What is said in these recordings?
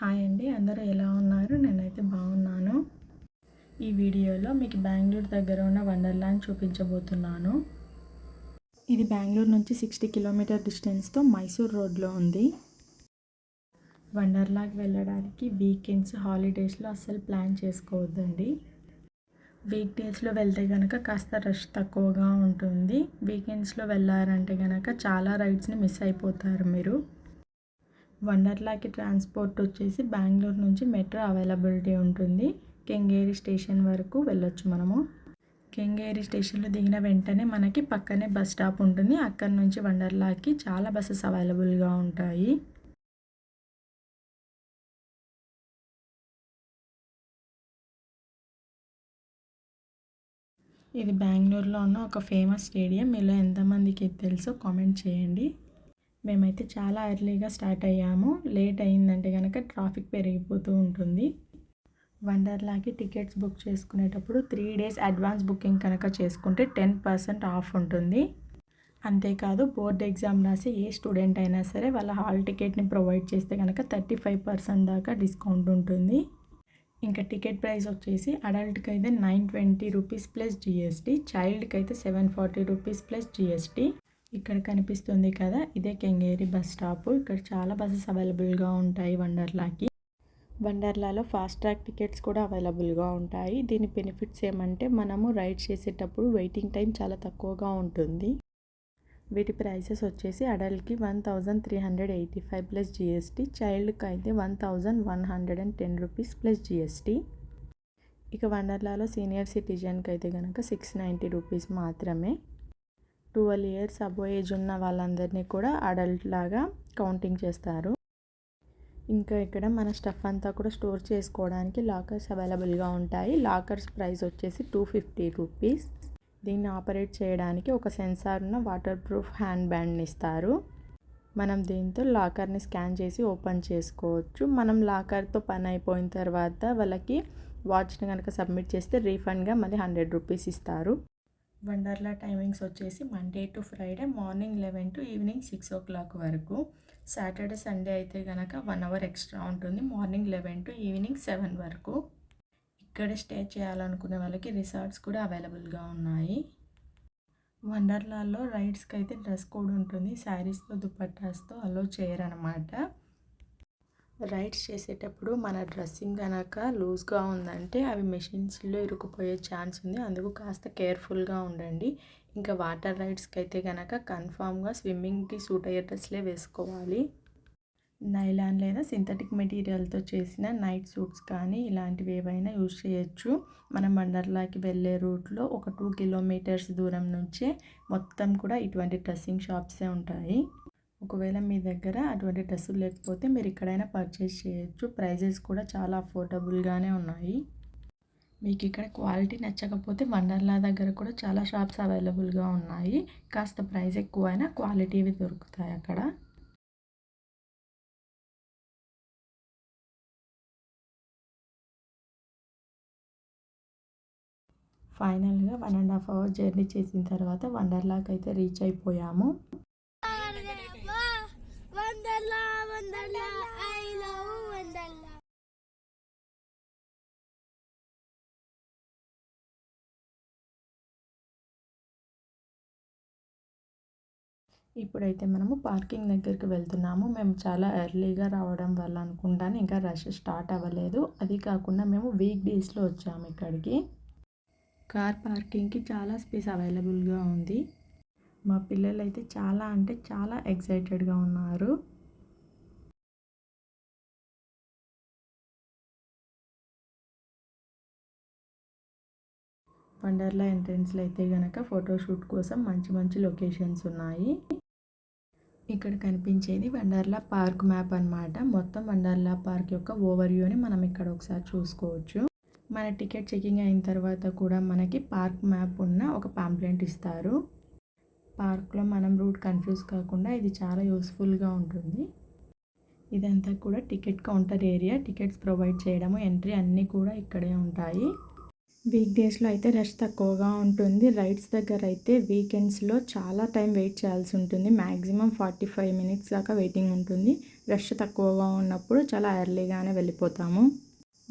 Hi అండి అందరూ ఎలా ఉన్నారు? నేనైతే బాగున్నాను. ఈ వీడియోలో మీకు బెంగళూరు దగ్గర ఉన్న వండర్లాండ్ చూపించబోతున్నాను. ఇది బెంగళూరు నుంచి సిక్స్టీ కిలోమీటర్ డిస్టెన్స్తో మైసూర్ రోడ్లో ఉంది. వండర్లాకి వెళ్ళడానికి వీకెండ్స్ హాలిడేస్లో అస్సలు ప్లాన్ చేసుకోవద్దండి. వీక్ డేస్లో వెళ్తే కనుక కాస్త రష్ తక్కువగా ఉంటుంది. వీకెండ్స్లో వెళ్ళారంటే కనుక చాలా రైడ్స్ని మిస్ అయిపోతారు మీరు. వండర్లాకి ట్రాన్స్పోర్ట్ వచ్చేసి బెంగళూరు నుంచి మెట్రో అవైలబిలిటీ ఉంటుంది. కెంగేరి స్టేషన్ వరకు వెళ్ళొచ్చు మనము. కెంగేరి స్టేషన్లో దిగిన వెంటనే మనకి పక్కనే బస్ స్టాప్ ఉంటుంది. అక్కడ నుంచి వండర్లాకి చాలా బస్సెస్ అవైలబుల్గా ఉంటాయి. ఇది బెంగళూరులో ఉన్న ఒక ఫేమస్ స్టేడియం మీలో ఎంతమందికి తెలుసో కామెంట్ చేయండి. మేమైతే చాలా ఎర్లీగా స్టార్ట్ అయ్యాము. లేట్ అయిందంటే కనుక ట్రాఫిక్ పెరిగిపోతూ ఉంటుంది. వండర్లాకి టికెట్స్ బుక్ చేసుకునేటప్పుడు త్రీ డేస్ అడ్వాన్స్ బుకింగ్ కనుక చేసుకుంటే టెన్ పర్సెంట్ ఆఫ్ ఉంటుంది. అంతేకాదు బోర్డ్ ఎగ్జామ్ రాసి ఏ స్టూడెంట్ అయినా సరే వాళ్ళ హాల్ టికెట్ని ప్రొవైడ్ చేస్తే కనుక థర్టీ ఫైవ్ పర్సెంట్ దాకా డిస్కౌంట్ ఉంటుంది. ఇంకా టికెట్ ప్రైస్ వచ్చేసి అడల్ట్కి అయితే nine twenty rupees plus GST చైల్డ్కి అయితే seven forty rupees plus GST ఇక్కడ కనిపిస్తుంది కదా ఇదే కెంగేరి బస్ స్టాప్. ఇక్కడ చాలా బస్సెస్ అవైలబుల్గా ఉంటాయి వండర్లాకి. వండర్లాలో ఫాస్ట్ ట్రాక్ టికెట్స్ కూడా అవైలబుల్గా ఉంటాయి. దీని బెనిఫిట్స్ ఏమంటే మనము రైడ్ చేసేటప్పుడు వెయిటింగ్ టైం చాలా తక్కువగా ఉంటుంది. వీటి ప్రైసెస్ వచ్చేసి అడల్ట్కి one thousand three hundred eighty five plus GST చైల్డ్కి అయితే one thousand one hundred and ten rupees plus GST. ఇక వండర్లాలో సీనియర్ సిటిజన్కి అయితే కనుక సిక్స్ నైంటీ రూపీస్ మాత్రమే. ట్వెల్వ్ ఇయర్స్ అబో ఏజ్ ఉన్న వాళ్ళందరినీ కూడా అడల్ట్ లాగా కౌంటింగ్ చేస్తారు. ఇంకా ఇక్కడ మన స్టఫ్ అంతా కూడా స్టోర్ చేసుకోవడానికి లాకర్స్ అవైలబుల్గా ఉంటాయి. లాకర్స్ ప్రైస్ వచ్చేసి టూ ఫిఫ్టీ రూపీస్. దీన్ని ఆపరేట్ చేయడానికి ఒక సెన్సార్ ఉన్న వాటర్ ప్రూఫ్ హ్యాండ్ బ్యాండ్ని ఇస్తారు. మనం దీంతో లాకర్ని స్కాన్ చేసి ఓపెన్ చేసుకోవచ్చు. మనం లాకర్తో పని అయిపోయిన తర్వాత వాళ్ళకి వాచ్ని కనుక సబ్మిట్ చేస్తే రీఫండ్గా మళ్ళీ హండ్రెడ్ రూపీస్ ఇస్తారు. వండర్లా టైమింగ్స్ వచ్చేసి Monday to Friday morning eleven to evening six o'clock వరకు. సాటర్డే సండే అయితే కనుక వన్ అవర్ ఎక్స్ట్రా ఉంటుంది. Morning eleven to evening seven వరకు. ఇక్కడే స్టే చేయాలనుకునే వాళ్ళకి రిసార్ట్స్ కూడా అవైలబుల్గా ఉన్నాయి. వండర్లాలో రైడ్స్కి అయితే డ్రెస్ కోడ్ ఉంటుంది. శారీస్తో దుపట్టాస్తో అలో చేయరనమాట. రైడ్స్ చేసేటప్పుడు మన డ్రెస్సింగ్ కనుక లూజ్గా ఉందంటే అవి మెషిన్స్లో ఇరుకుపోయే ఛాన్స్ ఉంది. అందుకు కాస్త కేర్ఫుల్గా ఉండండి. ఇంకా వాటర్ రైడ్స్కి అయితే కనుక కన్ఫామ్గా స్విమ్మింగ్కి సూట్ అయ్యే డ్రెస్లే వేసుకోవాలి. నైలాన్ లేదా సింథటిక్ మెటీరియల్తో చేసిన నైట్ సూట్స్ కానీ ఇలాంటివి ఏవైనా యూజ్ చేయొచ్చు. మనం వండర్లాకి వెళ్ళే రూట్లో ఒక టూ కిలోమీటర్స్ దూరం నుంచే మొత్తం కూడా ఇటువంటి డ్రెస్సింగ్ షాప్సే ఉంటాయి. ఒకవేళ మీ దగ్గర అటువంటి డ్రెస్సులు లేకపోతే మీరు ఎక్కడైనా పర్చేస్ చేయొచ్చు. ప్రైజెస్ కూడా చాలా అఫోర్డబుల్గానే ఉన్నాయి. మీకు ఇక్కడ క్వాలిటీ నచ్చకపోతే వండర్లా దగ్గర కూడా చాలా షాప్స్ అవైలబుల్గా ఉన్నాయి. కాస్త ప్రైస్ ఎక్కువైనా క్వాలిటీవి దొరుకుతాయి అక్కడ. ఫైనల్గా one and half hour journey చేసిన తర్వాత వండర్లాకి అయితే రీచ్ అయిపోయాము. ఇప్పుడైతే మనము పార్కింగ్ దగ్గరికి వెళ్తున్నాము. మేము చాలా ఎర్లీగా రావడం వల్ల అనుకుంటాను. ఇంకా రష్ స్టార్ట్ అవ్వలేదు. అది కాకుండా మేము వీక్ డేస్లో వచ్చాము ఇక్కడికి. కార్ పార్కింగ్కి చాలా స్పేస్ అవైలబుల్గా ఉంది. మా పిల్లలు అయితే చాలా అంటే చాలా ఎక్సైటెడ్గా ఉన్నారు. వండర్లా ఎంట్రెన్స్లో అయితే కనుక ఫోటోషూట్ కోసం మంచి మంచి లొకేషన్స్ ఉన్నాయి. ఇక్కడ కనిపించేది వండర్లా పార్క్ మ్యాప్ అనమాట మొత్తం వండర్లా పార్క్ యొక్క ఓవర్ వ్యూని మనం ఇక్కడ ఒకసారి చూసుకోవచ్చు. మన టికెట్ చెకింగ్ అయిన తర్వాత కూడా మనకి పార్క్ మ్యాప్ ఉన్న ఒక పాంప్లెంట్ ఇస్తారు. పార్క్లో మనం రూట్ కన్ఫ్యూజ్ కాకుండా ఇది చాలా యూస్ఫుల్గా ఉంటుంది. ఇదంతా కూడా ticket counter area tickets provide చేయడము ఎంట్రీ అన్నీ కూడా ఇక్కడే ఉంటాయి. వీక్ డేస్లో అయితే రష్ తక్కువగా ఉంటుంది. రైడ్స్ దగ్గర అయితే వీకెండ్స్లో చాలా టైం వెయిట్ చేయాల్సి ఉంటుంది. మ్యాక్సిమం ఫార్టీ ఫైవ్ మినిట్స్ దాకా వెయిటింగ్ ఉంటుంది. రష్ తక్కువగా ఉన్నప్పుడు చాలా ఎర్లీగానే వెళ్ళిపోతాము.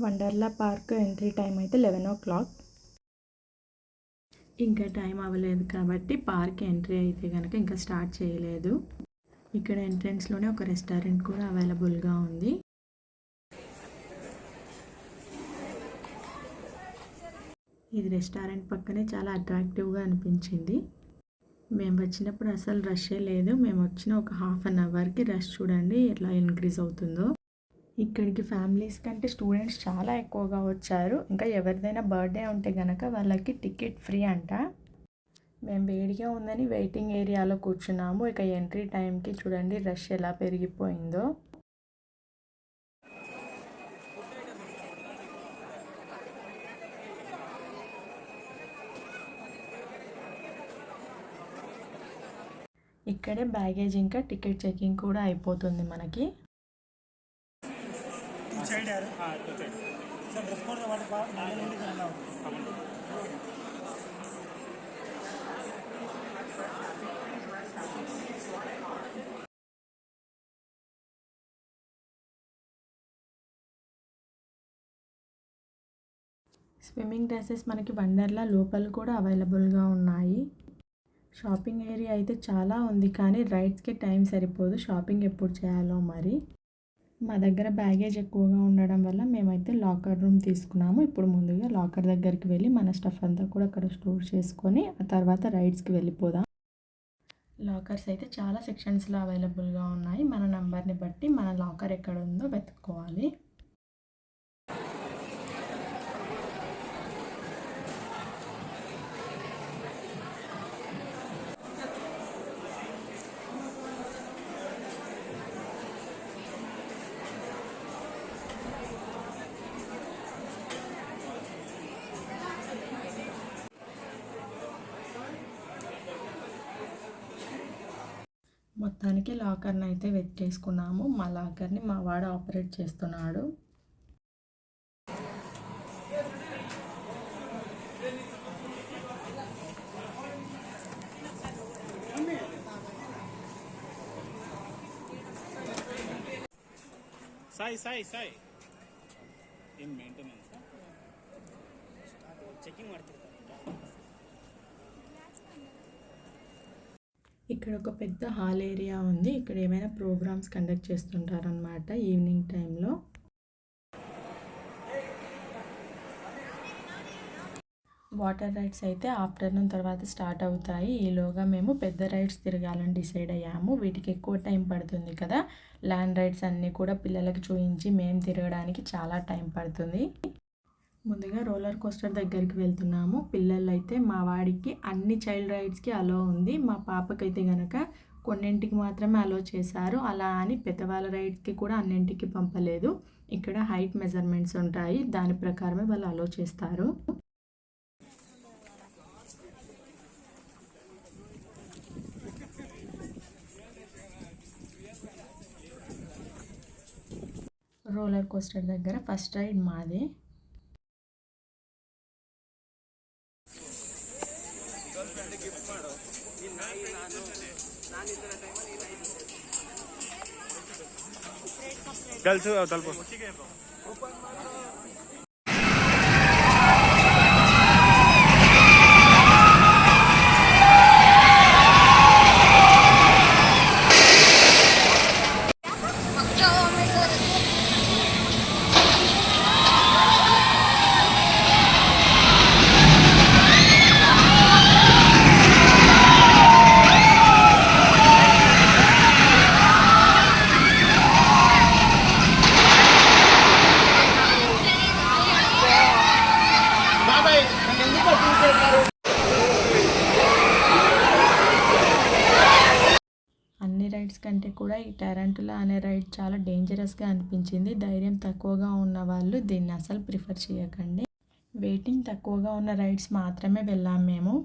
వండర్లా పార్క్ ఎంట్రీ టైం అయితే లెవెన్ ఓ క్లాక్. ఇంకా టైం అవ్వలేదు కాబట్టి పార్క్ ఎంట్రీ అయితే కనుక ఇంకా స్టార్ట్ చేయలేదు. ఇక్కడ ఎంట్రన్స్లోనే ఒక రెస్టారెంట్ కూడా అవైలబుల్గా ఉంది. ఇది రెస్టారెంట్ పక్కనే చాలా అట్రాక్టివ్గా అనిపించింది. మేము వచ్చినప్పుడు అసలు రషే లేదు. మేము వచ్చిన ఒక హాఫ్ అన్ అవర్కి రష్ చూడండి ఎట్లా ఇంక్రీజ్ అవుతుందో. ఇక్కడికి ఫ్యామిలీస్ కంటే స్టూడెంట్స్ చాలా ఎక్కువగా వచ్చారు. ఇంకా ఎవరిదైనా బర్త్డే ఉంటే కనుక వాళ్ళకి టికెట్ ఫ్రీ అంట. మేము వేడిగా ఉందని వెయిటింగ్ ఏరియాలో కూర్చున్నాము. ఇక ఎంట్రీ టైంకి చూడండి రష్ ఎలా పెరిగిపోయిందో. ఇక్కడే బ్యాగేజ్ ఇంకా టికెట్ చెకింగ్ కూడా అయిపోతుంది మనకి. స్విమ్మింగ్ డ్రెస్సెస్ మనకి వండర్లా లోపల కూడా అవైలబుల్గా ఉన్నాయి. షాపింగ్ ఏరియా అయితే చాలా ఉంది కానీ రైడ్స్కి టైం సరిపోదు. షాపింగ్ ఎప్పుడు చేయాలో మరి. మా దగ్గర బ్యాగేజ్ ఎక్కువగా ఉండడం వల్ల మేమైతే లాకర్ రూమ్ తీసుకున్నాము. ఇప్పుడు ముందుగా లాకర్ దగ్గరికి వెళ్ళి మన స్టఫ్ అంతా కూడా అక్కడ స్టోర్ చేసుకొని ఆ తర్వాత రైడ్స్కి వెళ్ళిపోదాం. లాకర్స్ అయితే చాలా సెక్షన్స్లో అవైలబుల్గా ఉన్నాయి. మన నంబర్ని బట్టి మన లాకర్ ఎక్కడ ఉందో వెతుక్కోవాలి. మొత్తానికి లాకర్ని అయితే వెతికేసుకున్నాము మా లాకర్ని మా వాడు ఆపరేట్ చేస్తున్నాడు. సాయి సాయి సాయి. ఇక్కడ ఒక పెద్ద హాల్ ఏరియా ఉంది. ఇక్కడ ఏమైనా ప్రోగ్రామ్స్ కండక్ట్ చేస్తుంటారనమాట ఈవినింగ్ టైంలో. వాటర్ రైడ్స్ అయితే ఆఫ్టర్నూన్ తర్వాత స్టార్ట్ అవుతాయి. ఈలోగా మేము పెద్ద రైడ్స్ తిరగాలని డిసైడ్ అయ్యాము. వీటికి ఎక్కువ టైం పడుతుంది కదా. ల్యాండ్ రైడ్స్ అన్నీ కూడా పిల్లలకి చూపించి మేము తిరగడానికి చాలా టైం పడుతుంది. ముందుగా రోలర్ కోస్టర్ దగ్గరికి వెళ్తున్నాము. పిల్లలు అయితే మా వాడికి అన్ని చైల్డ్ రైడ్స్కి అలో ఉంది. మా పాపకైతే గనక కొన్నింటికి మాత్రమే అలో చేశారు. అలా అని పెద్దవాళ్ళ రైడ్స్కి కూడా అన్నింటికి పంపలేదు. ఇక్కడ హైట్ మెజర్మెంట్స్ ఉంటాయి. దాని ప్రకారమే వాళ్ళు అలో చేస్తారు. రోలర్ కోస్టర్ దగ్గర ఫస్ట్ రైడ్ మాదే. Calcio tal cosa. టెరంటులా అనే రైడ్ చాలా డేంజరస్గా అనిపించింది. ధైర్యం తక్కువగా ఉన్న వాళ్ళు దీన్ని అసలు ప్రిఫర్ చేయకండి. వెయిటింగ్ తక్కువగా ఉన్న రైడ్స్ మాత్రమే వెళ్ళాం మేము.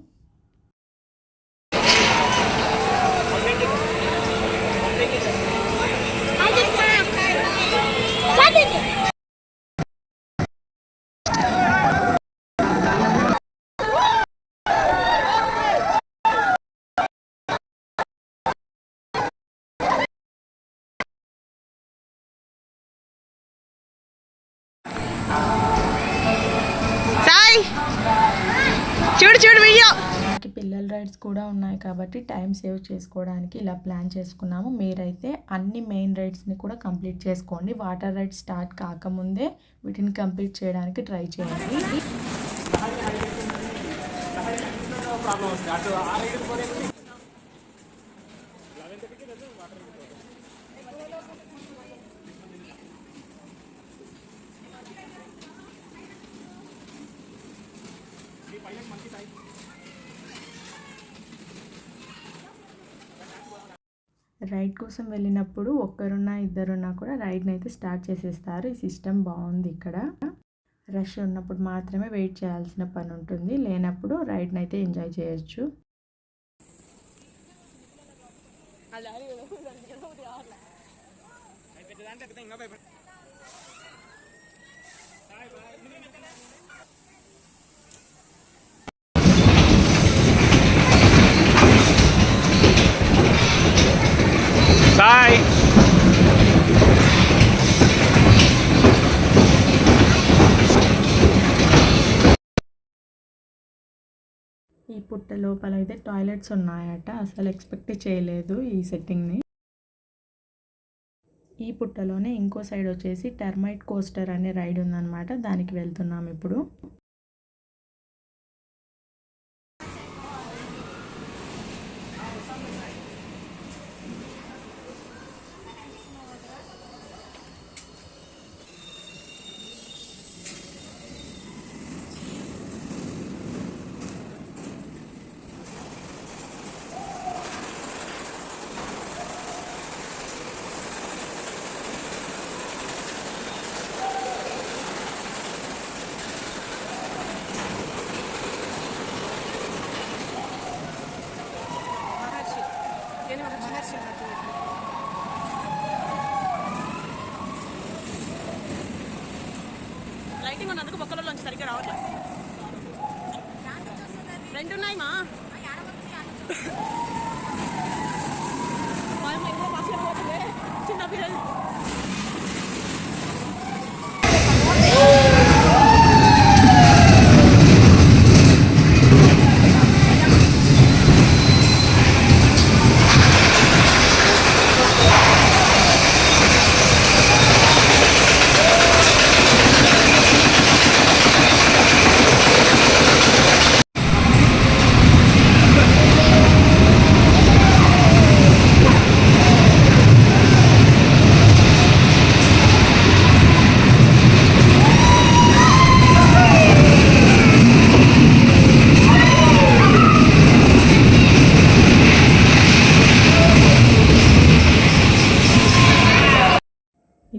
రైడ్స్ కూడా ఉన్నాయి కాబట్టి టైం సేవ్ చేసుకోవడానికి ఇలా ప్లాన్ చేసుకున్నాము. మీరైతే అన్ని మెయిన్ రైడ్స్ని కూడా కంప్లీట్ చేసుకోండి. వాటర్ రైడ్స్ స్టార్ట్ కాకముందే వీటిని కంప్లీట్ చేయడానికి ట్రై చేయండి. ప్రాబ్లం వస్తుంది అటు రైడ్ కోసం వెళ్ళినప్పుడు ఒక్కరున్నా ఇద్దరున్నా కూడా రైడ్ని అయితే స్టార్ట్ చేసేస్తారు. ఈ సిస్టమ్ బాగుంది ఇక్కడ. రష్ ఉన్నప్పుడు మాత్రమే వెయిట్ చేయాల్సిన పని ఉంటుంది. లేనప్పుడు రైడ్ని అయితే ఎంజాయ్ చేయొచ్చు. పెద్దదాంట్లో ఎక్కుతా ఇంకా భయపడ సాయ్ ఈ పుట్ట లోపల అయితే టాయిలెట్స్ ఉన్నాయట. అసలు ఎక్స్పెక్ట్ చేయలేదు ఈ సెట్టింగ్ని. ఈ పుట్టలోనే ఇంకో సైడ్ వచ్చేసి టర్మైట్ కోస్టర్ అనే రైడ్ ఉందన్నమాట. దానికి వెళ్తున్నాం ఇప్పుడు.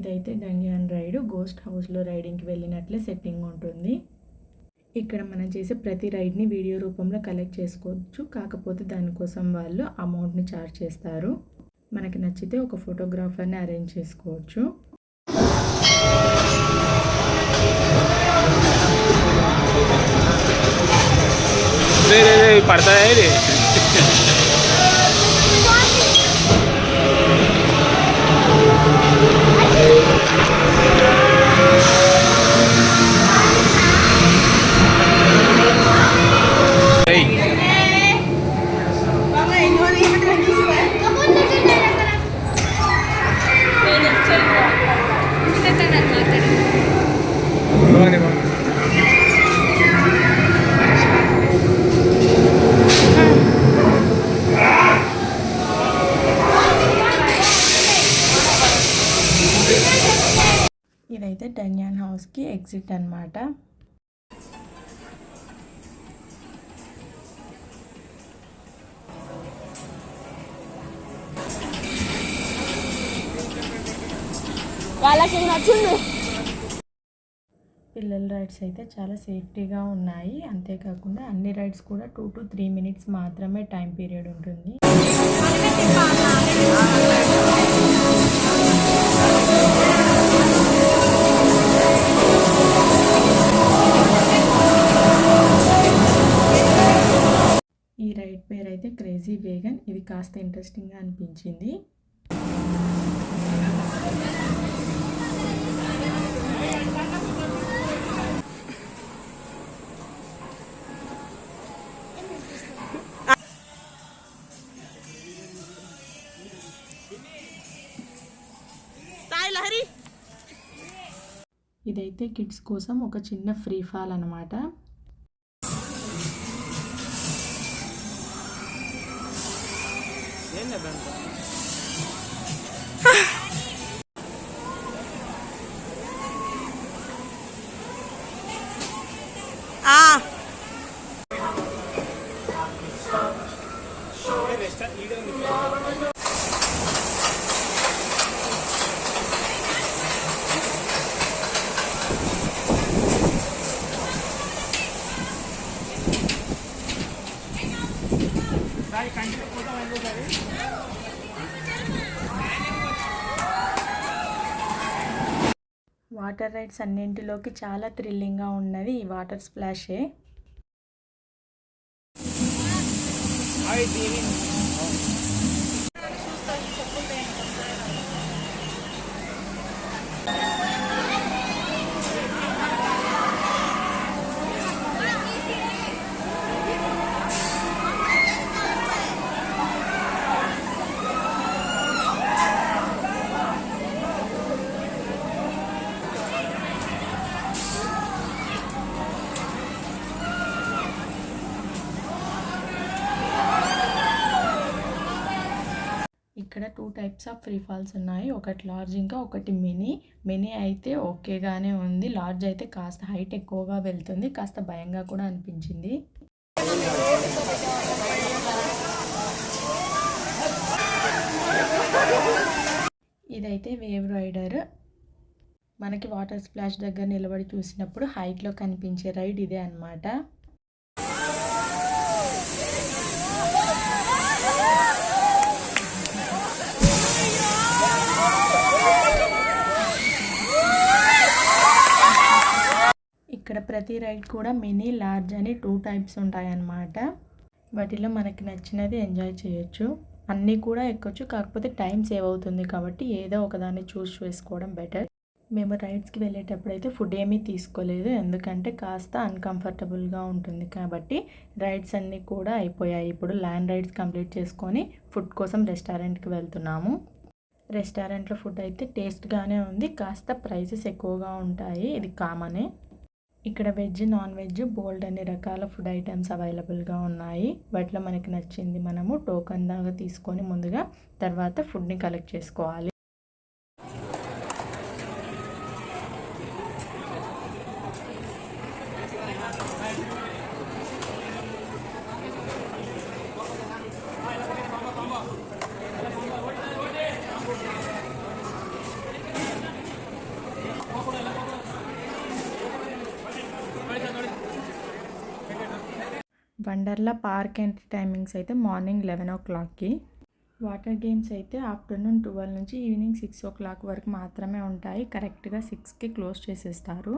ఇదైతే డంగ్యాన్ రైడ్ గోస్ట్ హౌస్లో రైడింగ్కి వెళ్ళినట్లే సెట్టింగ్ ఉంటుంది. ఇక్కడ మనం చేసే ప్రతి రైడ్ని వీడియో రూపంలో కలెక్ట్ చేసుకోవచ్చు. కాకపోతే దానికోసం వాళ్ళు అమౌంట్ని ఛార్జ్ చేస్తారు. మనకి నచ్చితే ఒక ఫోటోగ్రాఫర్ని అరేంజ్ చేసుకోవచ్చు. పడతాయి ఇది హౌస్కి ఎగ్జిట్ వాళ్ళకి నచ్చింది? పిల్లల రైడ్స్ అయితే చాలా సేఫ్టీగా ఉన్నాయి. అంతేకాకుండా అన్ని రైడ్స్ కూడా టూ టు త్రీ మినిట్స్ మాత్రమే టైం పీరియడ్ ఉంటుంది. ఇది వేగన్ ఇది కాస్త ఇంట్రెస్టింగ్గా అనిపించింది. ఇదైతే కిడ్స్ కోసం ఒక చిన్న ఫ్రీ ఫాల్ అనమాట heaven. వాటర్ రైడ్స్ అన్నింటిలోకి చాలా థ్రిల్లింగ్గా ఉన్నది ఈ వాటర్ స్ప్లాషే. ఇక్కడ two types of free falls ఉన్నాయి. ఒకటి లార్జ్ ఇంకా ఒకటి మినీ మినీ అయితే ఓకేగానే ఉంది. లార్జ్ అయితే కాస్త హైట్ ఎక్కువగా వెళ్తుంది. కాస్త భయంగా కూడా అనిపించింది. ఇదైతే వేవ్ రైడర్ మనకి వాటర్ స్ప్లాష్ దగ్గర నిలబడి చూసినప్పుడు హైట్లో కనిపించే రైడ్ ఇదే అన్నమాట. ఇక్కడ ప్రతి రైడ్ కూడా మినీ లార్జ్ అని టూ టైప్స్ ఉంటాయన్నమాట. వాటిలో మనకి నచ్చినది ఎంజాయ్ చేయొచ్చు. అన్నీ కూడా ఎక్కొచ్చు కాకపోతే టైం సేవ్ అవుతుంది కాబట్టి ఏదో ఒకదాన్ని చూస్ చేసుకోవడం బెటర్. మేము రైడ్స్కి వెళ్ళేటప్పుడు అయితే ఫుడ్ ఏమీ తీసుకోలేదు ఎందుకంటే కాస్త అన్కంఫర్టబుల్గా ఉంటుంది కాబట్టి రైడ్స్ అన్నీ కూడా అయిపోయాయి. ఇప్పుడు ల్యాండ్ రైడ్స్ కంప్లీట్ చేసుకొని ఫుడ్ కోసం రెస్టారెంట్కి వెళ్తున్నాము. రెస్టారెంట్లో ఫుడ్ అయితే టేస్ట్గానే ఉంది కాస్త ప్రైసెస్ ఎక్కువగా ఉంటాయి ఇది కామనే. ఇక్కడ వెజ్ నాన్ వెజ్ బోల్డ్ అన్ని రకాల ఫుడ్ ఐటమ్స్ అవైలబుల్గా ఉన్నాయి. వాటిలో మనకి నచ్చింది మనము టోకన్ దాకా తీసుకొని ముందుగా తర్వాత ఫుడ్ని కలెక్ట్ చేసుకోవాలి. వండర్లా పార్క్ ఎంట్రీ టైమింగ్స్ అయితే మార్నింగ్ లెవెన్ ఓ క్లాక్కి. వాటర్ గేమ్స్ అయితే ఆఫ్టర్నూన్ ట్వెల్వ్ నుంచి ఈవినింగ్ సిక్స్ ఓ క్లాక్ వరకు మాత్రమే ఉంటాయి. కరెక్ట్గా సిక్స్కి క్లోజ్ చేసేస్తారు.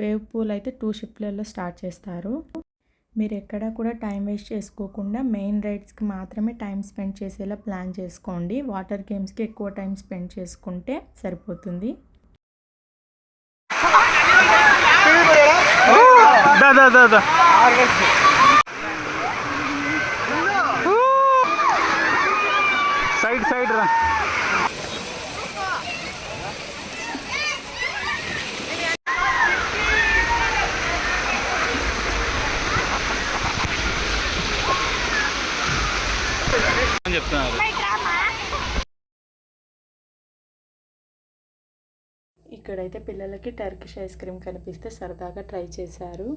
వేవ్ పూల్ అయితే టూ షిఫ్ట్లలో స్టార్ట్ చేస్తారు. మీరు ఎక్కడ కూడా టైం వేస్ట్ చేసుకోకుండా మెయిన్ రైడ్స్కి మాత్రమే టైం స్పెండ్ చేసేలా ప్లాన్ చేసుకోండి. వాటర్ గేమ్స్కి ఎక్కువ టైం స్పెండ్ చేసుకుంటే సరిపోతుంది. దా దా దా దా సైడ్ రా. చెప్తున్నారు ఇక్కడైతే పిల్లలకి టర్కిష్ ఐస్ క్రీమ్ కనిపిస్తే సరదాగా ట్రై చేశారు.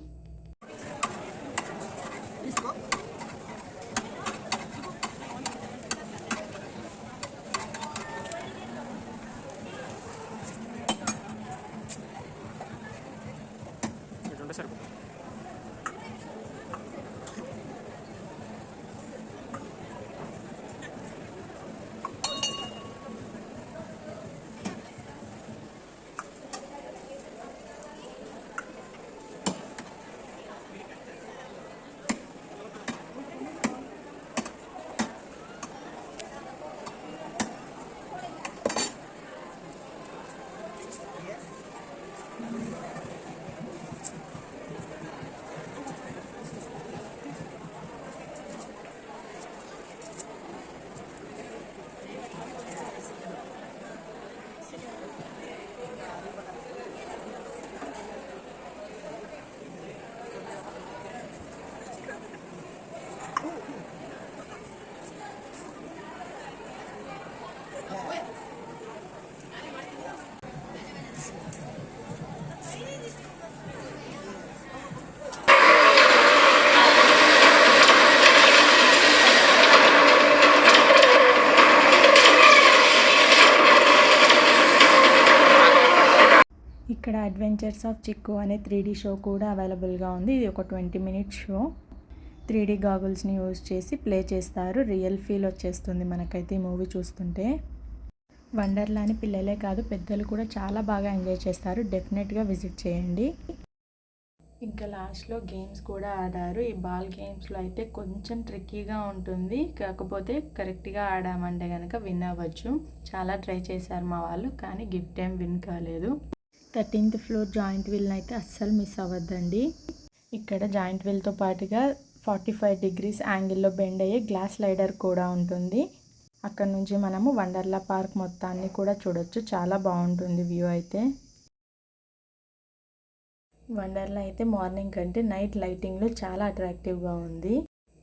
అడ్వెంచర్స్ ఆఫ్ చిక్కు అనే త్రీ షో కూడా అవైలబుల్గా ఉంది. ఇది ఒక twenty minutes show three D గాగుల్స్ని use చేసి ప్లే చేస్తారు. రియల్ ఫీల్ వచ్చేస్తుంది మనకైతే ఈ మూవీ చూస్తుంటే. వండర్లాని పిల్లలే కాదు పెద్దలు కూడా చాలా బాగా ఎంజాయ్ చేస్తారు. డెఫినెట్గా విజిట్ చేయండి. ఇంకా లాస్ట్లో గేమ్స్ కూడా ఆడారు. ఈ బాల్ గేమ్స్లో అయితే కొంచెం ట్రిక్కీగా ఉంటుంది. కాకపోతే కరెక్ట్గా ఆడామంటే కనుక విన్ అవ్వచ్చు. చాలా ట్రై చేశారు మా వాళ్ళు కానీ గిఫ్ట్ ఏం విన్ కాలేదు. థర్టీన్త్ ఫ్లోర్ జాయింట్ వీల్ని అయితే అస్సలు మిస్ అవ్వద్దండి. ఇక్కడ జాయింట్ వీల్తో పాటుగా ఫార్టీ ఫైవ్ డిగ్రీస్ యాంగిల్లో బెండ్ అయ్యే గ్లాస్ లైడర్ కూడా ఉంటుంది. అక్కడ నుంచి మనము వండర్లా పార్క్ మొత్తాన్ని కూడా చూడొచ్చు. చాలా బాగుంటుంది వ్యూ అయితే. వండర్లా అయితే మార్నింగ్ కంటే నైట్ లైటింగ్లో చాలా అట్రాక్టివ్గా ఉంది.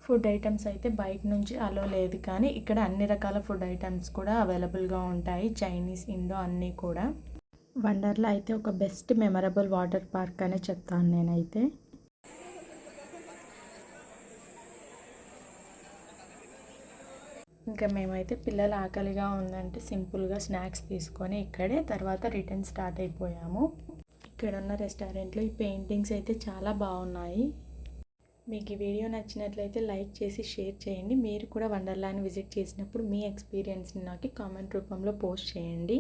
ఫుడ్ ఐటమ్స్ అయితే బయట నుంచి అలో లేదు కానీ ఇక్కడ అన్ని రకాల ఫుడ్ ఐటమ్స్ కూడా అవైలబుల్గా ఉంటాయి. చైనీస్ ఇండో అన్నీ కూడా. వండర్లా అయితే ఒక బెస్ట్ మెమరబుల్ వాటర్ పార్క్ అనే చెప్తాను నేనైతే. ఇంకా మేమైతే పిల్లలు ఆకలిగా ఉందంటే సింపుల్గా స్నాక్స్ తీసుకొని ఇక్కడే తర్వాత రిటర్న్ స్టార్ట్ అయిపోయాము. ఇక్కడ ఉన్న రెస్టారెంట్లో ఈ పెయింటింగ్స్ అయితే చాలా బాగున్నాయి. మీకు ఈ వీడియో నచ్చినట్లయితే లైక్ చేసి షేర్ చేయండి. మీరు కూడా వండర్లాని విజిట్ చేసినప్పుడు మీ ఎక్స్పీరియన్స్ని నాకు కామెంట్ రూపంలో పోస్ట్ చేయండి.